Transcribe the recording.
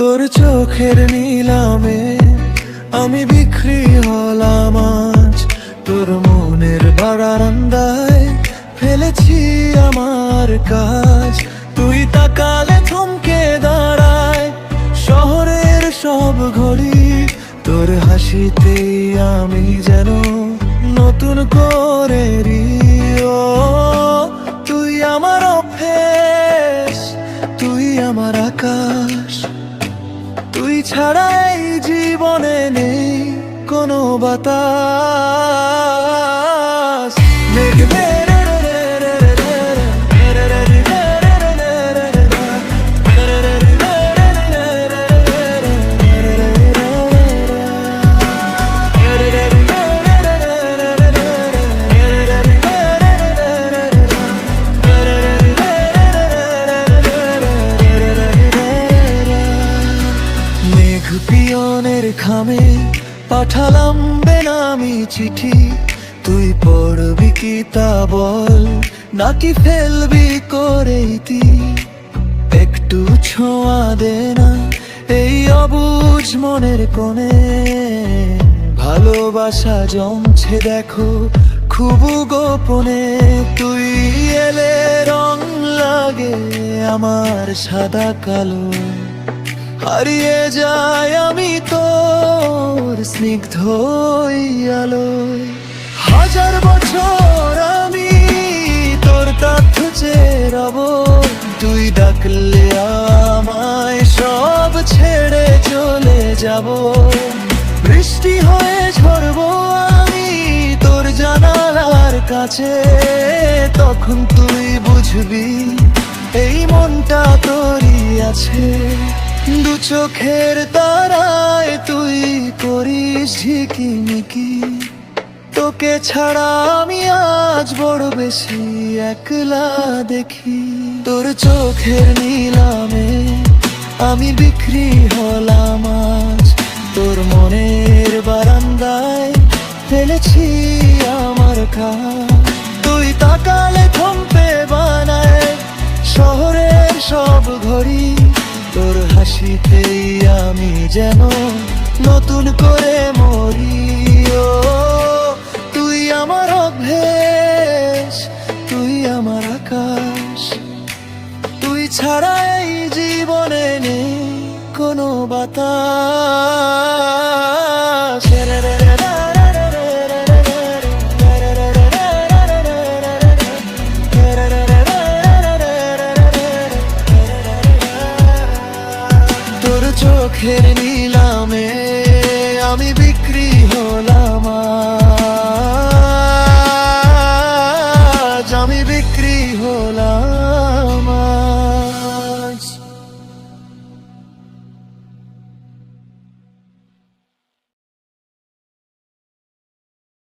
তোর চোখের নিলামে আমি বিক্রি হলাম আজ। তোর মনের বারান্দায় ফেলেছি আমার কাজ। তুই তাকালে থমকে দাঁড়ায়, শহরের সব ঘড়ি। তোর হাসিতে আমি যেন নতুন করে রিও। তুই আমার অভ্যেস, তুই আমার আকাশ। ছাড়াই জীবনে নেই কোনো বাতাস। মেঘ পিয়নের খামে পাঠালাম বেনামি চিঠি। তুই পড়বি কি তা বল, নাকি ফেলবি করে ইতি একটু ছোঁয়া দে না এই অবুঝ মনের কোণে। ভালোবাসা জমছে দেখো খুব গোপনে। তুই এলে রং লাগে আমার সাদা কালো। হারিয়ে যায় আমি তোর স্নিগ্ধ হাজার বছর আমি তোর তথ্য চেরাব, তুই ডাকলে আমায় সব ছেড়ে চলে যাব। বৃষ্টি হয়ে ঝরবো আমি তোর জানালার কাছে, তখন তুই বুঝবি এই মনটা তোরই আছে। দু চোখের তারায় তুই করিস ঝিকিমিকি তোকে ছাড়া আমি আজ বড় বেশি একলা দেখি। তোর চোখের নিলামে আমি বিক্রি হলাম আজ। তোর মনের বারান্দায় ফেলেছি আমার কাজ। তুই তাকালে থমপে বানায় তোর আমি যেন নতুন করে মরি ও তুই আমার অভ্যেস, তুই আমার আকাশ। তুই ছাড়া এই জীবনে নেই কোনো বাতাস। চোখের নিলামে আমি বিক্রি